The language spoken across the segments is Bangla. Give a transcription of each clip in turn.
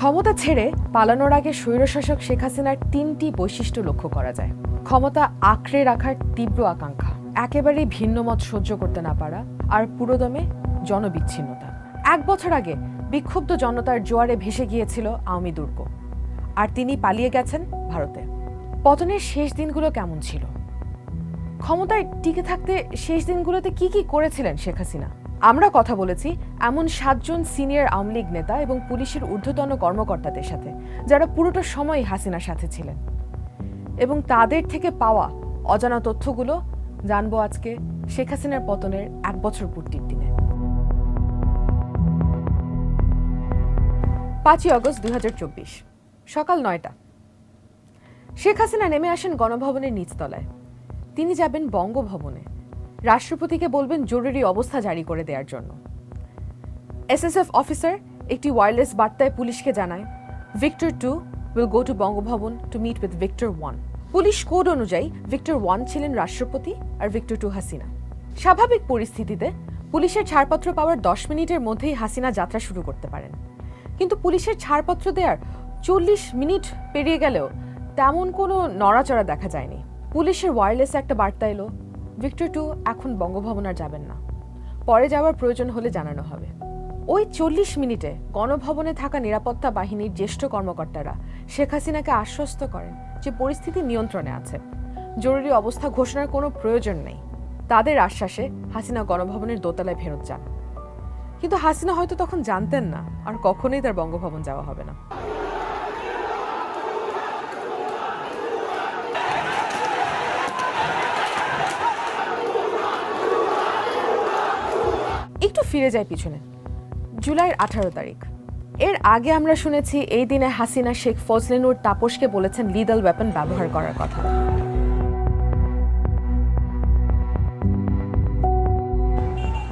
ক্ষমতা ছেড়ে পালানোর আগে স্বৈরশাসক শেখ হাসিনার তিনটি বৈশিষ্ট্য লক্ষ্য করা যায়। ক্ষমতা আঁকড়ে রাখার তীব্র আকাঙ্ক্ষা, একেবারেই ভিন্ন মত সহ্য করতে না পারা আর পুরোদমে জনবিচ্ছিন্নতা। এক বছর আগে বিক্ষুব্ধ জনতার জোয়ারে ভেসে গিয়েছিল আওয়ামী দুর্গ। আর তিনি পালিয়ে গেছেন ভারতে। পতনের শেষ দিনগুলো কেমন ছিল? ক্ষমতায় টিকে থাকতে শেষ দিনগুলোতে কি কি করেছিলেন শেখ হাসিনা? আমরা কথা বলেছি এমন সাতজন সিনিয়র আওয়ামী লীগ নেতা এবং পুলিশের ঊর্ধ্বতন কর্মকর্তাদের সাথে, যারা পুরোটা সময় হাসিনার সাথে ছিলেন। এবং তাদের থেকে পাওয়া অজানা তথ্যগুলো জানব আজকে শেখ হাসিনার পতনের এক বছর পূর্তির দিনে। পাঁচই অগস্ট দুই হাজার চব্বিশ, সকাল নয়টা। শেখ হাসিনা নেমে আসেন গণভবনের নিচতলায়। তিনি যাবেন বঙ্গভবনে। রাষ্ট্রপতিকে বলবেন জরুরি অবস্থা জারি করে দেওয়ার জন্য। এসএসএফ অফিসার একটি ওয়্যারলেস বার্তায় পুলিশকে জানায় Victor two will go to Bangabhaban to meet with Victor one police code অনুযায়ী ভিক্টর ওয়ান ছিলেন রাষ্ট্রপতি আর ভিক্টর টু হাসিনা। স্বাভাবিক পরিস্থিতিতে পুলিশের ছাড়পত্র পাওয়ার দশ মিনিটের মধ্যেই হাসিনা যাত্রা শুরু করতে পারেন। কিন্তু পুলিশের ছাড়পত্র দেওয়ার চল্লিশ মিনিট পেরিয়ে গেলেও তেমন কোনো নড়াচড়া দেখা যায়নি। পুলিশের ওয়্যারলেসে একটা বার্তা এলো ভিক্টর টু এখন বঙ্গভবন আর যাবেন না। পরে যাওয়ার প্রয়োজন হলে জানানো হবে। ওই চল্লিশ মিনিটে গণভবনে থাকা নিরাপত্তা বাহিনীর জ্যেষ্ঠ কর্মকর্তারা শেখ হাসিনাকে আশ্বস্ত করেন যে পরিস্থিতি নিয়ন্ত্রণে আছে। জরুরি অবস্থা ঘোষণার কোনো প্রয়োজন নেই। তাদের আশ্বাসে হাসিনা গণভবনের দোতলায় ফেরত যান। কিন্তু হাসিনা হয়তো তখন জানতেন না আর কখনোই তার বঙ্গভবন যাওয়া হবে না একটু ফিরে যাই পিছনে। জুলাইয়ের আঠারো তারিখ। এর আগে আমরা শুনেছি এই দিনে হাসিনা শেখ ফজলেনুর তাপসকে বলেছেন লিদাল ওয়েপন ব্যবহার করার কথা।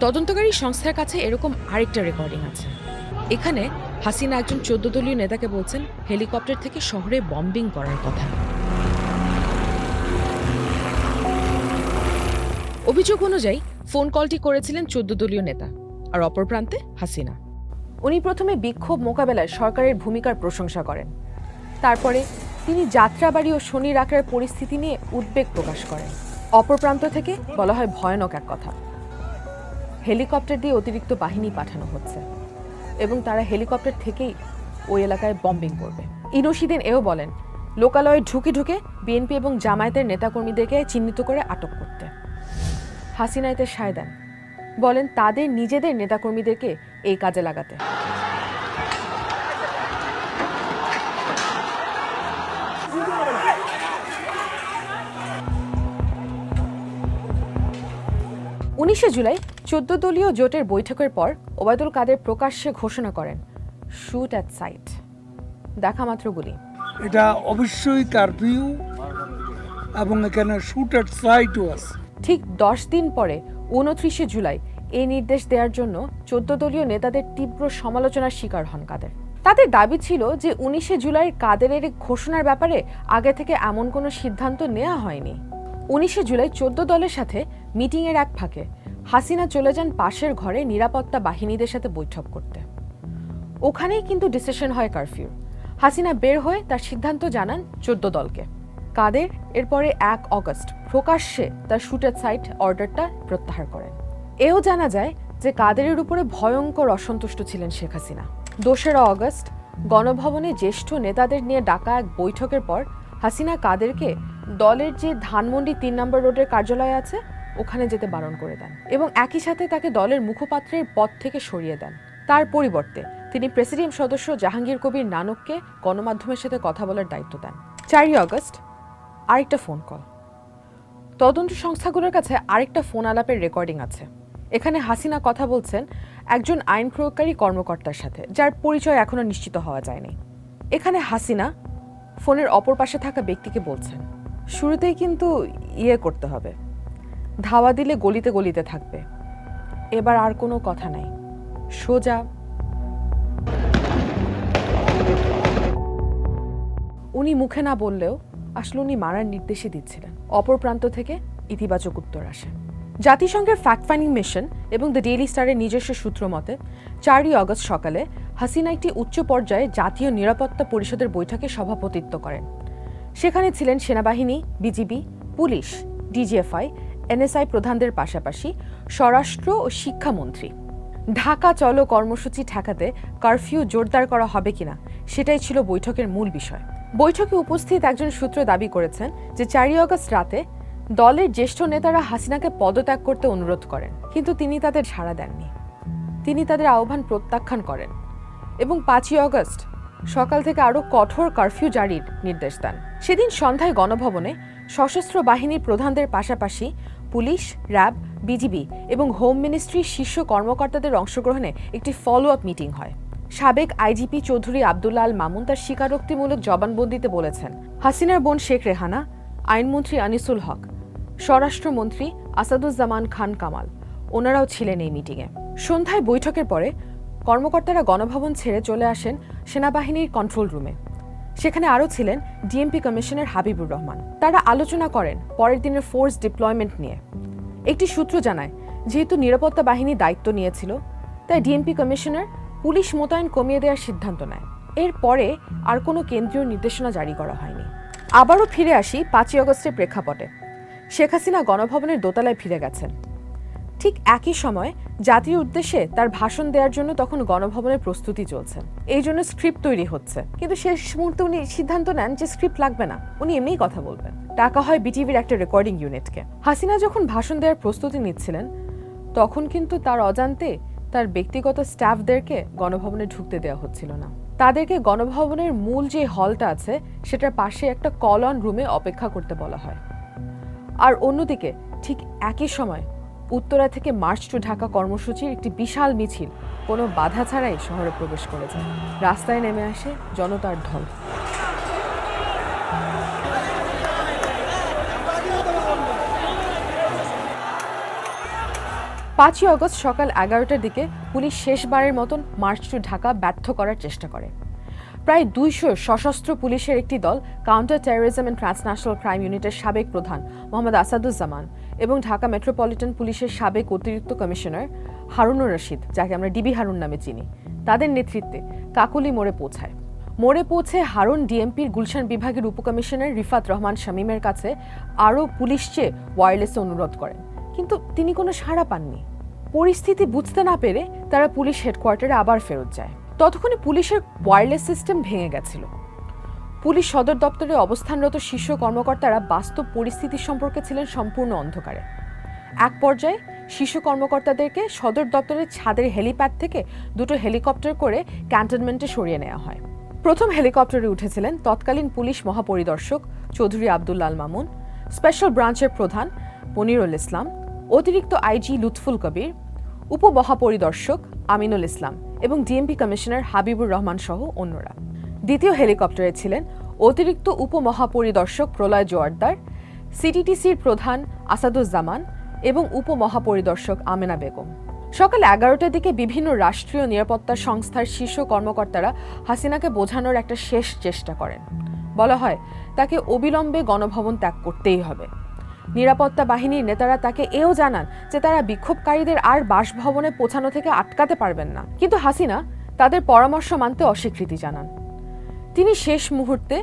তদন্তকারী সংস্থার কাছে এরকম আরেকটা রেকর্ডিং আছে। এখানে হাসিনা একজন চোদ্দ দলীয় নেতাকে বলছেন, হেলিকপ্টার থেকে শহরে বম্বিং করার কথা। অভিযোগ অনুযায়ী ফোন কলটি করেছিলেন চোদ্দ দলীয় নেতা। আর অপর প্রান্তে হাসিনা। উনি প্রথমে বিক্ষোভ মোকাবেলায় সরকারের ভূমিকার প্রশংসা করেন। তারপরে তিনি যাত্রাবাড়ি ও শনির আকার পরিস্থিতি নিয়ে উদ্বেগ প্রকাশ করেন। অপর প্রান্ত থেকে বলা হয় ভয়ানক এক কথা। হেলিকপ্টার দিয়ে অতিরিক্ত বাহিনী পাঠানো হচ্ছে এবং তারা হেলিকপ্টার থেকেই ওই এলাকায় বম্বিং করবে। ইনসিদিন এও বলেন, লোকালয়ে ঢুকে ঢুকে বিএনপি এবং জামায়াতের নেতাকর্মীদেরকে চিহ্নিত করে আটক করতে। হাসিনা এতে সায় দেন। বলেন তাদের নিজেদের নেতাকর্মীদেরকে এই কাজে লাগাতে। উনিশে জুলাই চোদ্দ দলীয় জোটের বৈঠকের পর ওবায়দুল কাদের প্রকাশ্যে ঘোষণা করেন শুট অ্যাট সাইট। দেখা মাত্র গুলি। এটা অবশ্যই কারফিউ এবং এখানে শুট অ্যাট সাইটও আছে। ঠিক দশ দিন পরে উনত্রিশে জুলাই এই নির্দেশ দেওয়ার জন্য চোদ্দ দলীয় নেতাদের তীব্র সমালোচনার শিকার হন কাদের। তাদের দাবি ছিল যে উনিশে জুলাই কাদেরের ঘোষণার ব্যাপারে আগে থেকে এমন কোনো সিদ্ধান্ত নেওয়া হয়নি। উনিশে জুলাই চোদ্দ দলের সাথে মিটিংয়ের এক ফাঁকে হাসিনা চলে যান পাশের ঘরে নিরাপত্তা বাহিনীদের সাথে বৈঠক করতে। ওখানেই কিন্তু ডিসিশন হয় কারফিউ হাসিনা বের হয়ে তার সিদ্ধান্ত জানান চোদ্দ দলকে। কাদের? এরপরে এক অগস্ট, প্রকাশ্যে তার শুটের সাইট অর্ডারটা প্রত্যাহার করেন। এও জানা যায় যে কাদেরের উপরে ভয়ঙ্কর অসন্তুষ্ট ছিলেন শেখ হাসিনা। দোসরা অগস্ট, গণভবনে জ্যেষ্ঠ নেতাদের নিয়ে ডাকা এক বৈঠকের পর হাসিনা কাদেরকে দলের যে ধানমন্ডি তিন নম্বর রোডের কার্যালয় আছে, ওখানে যেতে বারণ করে দেন এবং একই সাথে তাকে দলের মুখপাত্রের পদ থেকে সরিয়ে দেন। তার পরিবর্তে তিনি প্রেসিডিয়াম সদস্য জাহাঙ্গীর কবির নানককে গণমাধ্যমের সাথে কথা বলার দায়িত্ব দেন। চারই আগস্ট আরেকটা ফোন কল। তদন্ত সংস্থাগুলোর কাছে আরেকটা ফোন আলাপের রেকর্ডিং আছে। এখানে হাসিনা কথা বলছেন একজন আইন প্রয়োগকারী কর্মকর্তার সাথে, যার পরিচয় এখনও নিশ্চিত হওয়া যায়নি। এখানে হাসিনা ফোনের অপর পাশে থাকা ব্যক্তিকে বলছেন, শুরুতেই কিন্তু ইয়ে করতে হবে। ধাওয়া দিলে গলিতে গলিতে থাকবে। এবার আর কোনো কথা নাই। সোজা। উনি মুখে না বললেও আসলে উনি মারার নির্দেশই দিচ্ছিলেন। অপর প্রান্ত থেকে ইতিবাচক উত্তর আসে। জাতিসংঘের ফ্যাক্ট ফাইন্ডিং মিশন এবং দ্য ডেইলি স্টারের নিজস্ব সূত্র মতে, চারই অগস্ট সকালে হাসিনা একটি উচ্চ পর্যায়ে জাতীয় নিরাপত্তা পরিষদের বৈঠকে সভাপতিত্ব করেন। সেখানে ছিলেন সেনাবাহিনী বিজিবি পুলিশ ডিজিএফআই এনএসআই প্রধানদের পাশাপাশি স্বরাষ্ট্র ও শিক্ষামন্ত্রী। ঢাকা চলো কর্মসূচি ঠেকাতে কারফিউ জোরদার করা হবে কিনা, সেটাই ছিল বৈঠকের মূল বিষয়। বৈঠকে উপস্থিত একজন সূত্র দাবি করেছেন যে চারই অগস্ট রাতে দলের জ্যেষ্ঠ নেতারা হাসিনাকে পদত্যাগ করতে অনুরোধ করেন, কিন্তু তিনি তাদের সাড়া দেননি। তিনি তাদের আহ্বান প্রত্যাখ্যান করেন এবং পাঁচই অগস্ট সকাল থেকে আরও কঠোর কারফিউ জারির নির্দেশ দেন। সেদিন সন্ধ্যায় গণভবনে সশস্ত্র বাহিনীর প্রধানদের পাশাপাশি পুলিশ, র্যাব, বিজিবি এবং হোম মিনিস্ট্রির শীর্ষ কর্মকর্তাদের অংশগ্রহণে একটি ফলো আপ মিটিং হয়। সাবেক আইজিপি চৌধুরী আবদুল্লাহ আল মামুন তার স্বীকারোক্তিমূলক জবানবন্দিতে বলেছেন, হাসিনার বোন শেখ রেহানা, আইনমন্ত্রী আনিসুল হক, স্বরাষ্ট্রমন্ত্রী আসাদুজ্জামান খান কামাল, ওনারাও ছিলেন এই মিটিংয়ে। সন্ধ্যায় বৈঠকের পরে কর্মকর্তারা গণভবন ছেড়ে চলে আসেন সেনাবাহিনীর কন্ট্রোল রুমে। সেখানে আরও ছিলেন ডিএমপি কমিশনার হাবিবুর রহমান। তারা আলোচনা করেন পরের দিনের ফোর্স ডিপ্লয়মেন্ট নিয়ে। একটি সূত্র জানায়, যেহেতু নিরাপত্তা বাহিনী দায়িত্ব নিয়েছিল, তাই ডিএমপি কমিশনার পুলিশ মোতায়েন কমিয়ে দেওয়ার সিদ্ধান্ত নেয়। এরপরে আর কোনো কেন্দ্রীয় নির্দেশনা জারি করা হয়নি। আবারও ফিরে আসি পাঁচই অগস্টের প্রেক্ষাপটে। শেখ হাসিনা গণভবনের দোতলায় ফিরে গেছেন। ঠিক একই সময় জাতির উদ্দেশ্যে তার ভাষণ দেওয়ার জন্য তখন গণভবনের প্রস্তুতি চলছে। এই জন্য স্ক্রিপ্ট তৈরি হচ্ছে। কিন্তু শেষ মুহূর্তে উনি সিদ্ধান্ত নেন যে স্ক্রিপ্ট লাগবে না। উনি এমনিই কথা বলবেন। টাকা হয় বিটিভির একটা রেকর্ডিং ইউনিটকে। হাসিনা যখন ভাষণ দেওয়ার প্রস্তুতি নিচ্ছিলেন, তখন কিন্তু তার অজান্তে তার ব্যক্তিগত স্টাফদেরকে গণভবনে ঢুকতে দেওয়া হচ্ছিল না। তাদেরকে গণভবনের মূল যে হলটা আছে, সেটার পাশে একটা কলন রুমে অপেক্ষা করতে বলা হয়। আর অন্যদিকে, ঠিক একই সময় উত্তরা থেকে মার্চ টু ঢাকা কর্মসূচির একটি বিশাল মিছিল কোনো বাধা ছাড়াই শহরে প্রবেশ করে যায় রাস্তায় নেমে আসে জনতার ঢল। পাঁচই অগস্ট সকাল এগারোটার দিকে পুলিশ শেষবারের মতন মার্চ টু ঢাকা ব্যর্থ করার চেষ্টা করে। প্রায় দুইশো সশস্ত্র পুলিশের একটি দল counter terrorism and transnational crime ইউনিটের সাবেক প্রধান মোহাম্মদ আসাদুজ্জামান এবং ঢাকা মেট্রোপলিটন পুলিশের সাবেক অতিরিক্ত কমিশনার হারুনুর রশিদ, যাকে আমরা ডিবি হারুন নামে চিনি, তাদের নেতৃত্বে কাকুলি মোড়ে পৌঁছায়। মোড়ে পৌঁছে হারুন ডিএমপির গুলশান বিভাগের উপকমিশনার রিফাত রহমান শামীমের কাছে আরও পুলিশ চেয়ে ওয়্যারলেসে অনুরোধ করেন। কিন্তু তিনি কোনো সাড়া পাননি। পরিস্থিতি বুঝতে না পেরে তারা পুলিশ হেডকোয়ার্টারে আবার ফেরত যায়। ততক্ষণে পুলিশের ওয়্যারলেস সিস্টেম ভেঙে গেছিল। পুলিশ সদর দপ্তরে অবস্থানরত শীর্ষ কর্মকর্তারা বাস্তব পরিস্থিতি সম্পর্কে ছিলেন সম্পূর্ণ অন্ধকারে। এক পর্যায়ে শীর্ষ কর্মকর্তাদেরকে সদর দপ্তরের ছাদের হেলিপ্যাড থেকে দুটো হেলিকপ্টার করে ক্যান্টনমেন্টে সরিয়ে নেওয়া হয়। প্রথম হেলিকপ্টারে উঠেছিলেন তৎকালীন পুলিশ মহাপরিদর্শক চৌধুরী আবদুল্লাল মামুন, স্পেশাল ব্রাঞ্চের প্রধান মনিরুল ইসলাম অতিরিক্ত আইজি লুৎফুল কবির, উপমহাপরিদর্শক আমিনুল ইসলাম এবং ডিএমপি কমিশনার হাবিবুর রহমান সহ অন্যরা। দ্বিতীয় হেলিকপ্টারে ছিলেন অতিরিক্ত উপমহাপরিদর্শক প্রলয় জোয়ারদার সিটিটিসির প্রধান আসাদুজ্জামান এবং উপমহাপরিদর্শক আমেনা বেগম। সকাল এগারোটার দিকে বিভিন্ন রাষ্ট্রীয় নিরাপত্তা সংস্থার শীর্ষ কর্মকর্তারা হাসিনাকে বোঝানোর একটা শেষ চেষ্টা করেন। বলা হয়, তাকে অবিলম্বে গণভবন ত্যাগ করতেই হবে। নিরাপত্তা বাহিনীর নেতারা তাকে এও জানান যে তারা বিক্ষোভকারীদের আর বাসভবনে পৌঁছানো থেকে আটকাতে পারবেন না। কিন্তু হাসিনা তাদের পরামর্শ মানতে অস্বীকৃতি জানান। তিনি শেষ মুহূর্তে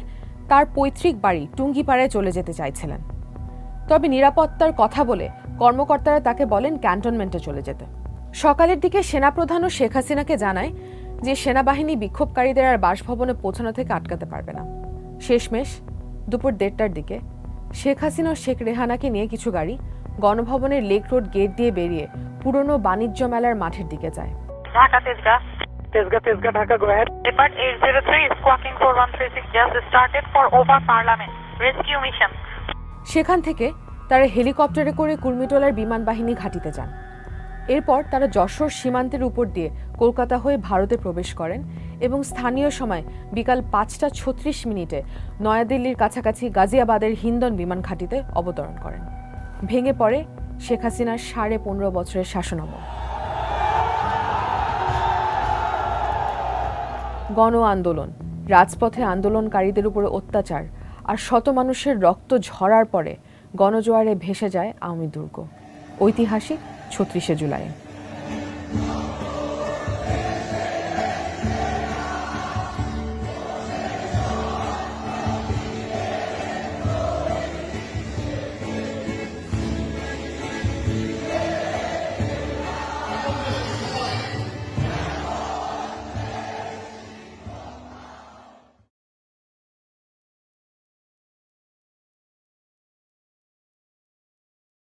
তার পৈতৃক বাড়ি টুঙ্গিপাড়ায় চলে যেতে চাইছিলেন। তবে নিরাপত্তার কথা বলে কর্মকর্তারা তাকে বলেন ক্যান্টনমেন্টে চলে যেতে। সকালের দিকে সেনাপ্রধানও শেখ হাসিনাকে জানায় যে সেনাবাহিনী বিক্ষোভকারীদের আর বাসভবনে পৌঁছানো থেকে আটকাতে পারবে না। শেষমেশ দুপুর দেড়টার দিকে শেখ হাসিনা ও শেখ রেহানাকে নিয়ে কিছু গাড়ি গণভবনের লেক রোড গেট দিয়ে বেরিয়ে পুরনো বাণিজ্য মেলার মাঠের দিকে যায় ঢাকা তেজগাঁ তেজগা তেজগা ঢাকা গো ahead. Depart 803 squawking 4136 just started for over Parliament. Rescue mission. সেখান থেকে তারা হেলিকপ্টারে করে কুর্মিটোলার বিমান বাহিনী ঘাঁটিতে যান এরপর তারা যশোর সীমান্তের উপর দিয়ে কলকাতা হয়ে ভারতে প্রবেশ করেন এবং স্থানীয় সময় বিকাল পাঁচটা ছত্রিশ মিনিটে নয়াদিল্লির কাছাকাছি গাজিয়াবাদের হিন্দন বিমান ঘাঁটিতে অবতরণ করেন। ভেঙে পড়ে শেখ হাসিনার সাড়ে পনেরো বছরের শাসনামল। গণ আন্দোলন, রাজপথে আন্দোলনকারীদের উপরে অত্যাচার আর শত মানুষের রক্ত ঝরার পরে গণজোয়ারে ভেসে যায় আওয়ামী দুর্গ। ঐতিহাসিক ছত্রিশে জুলাই।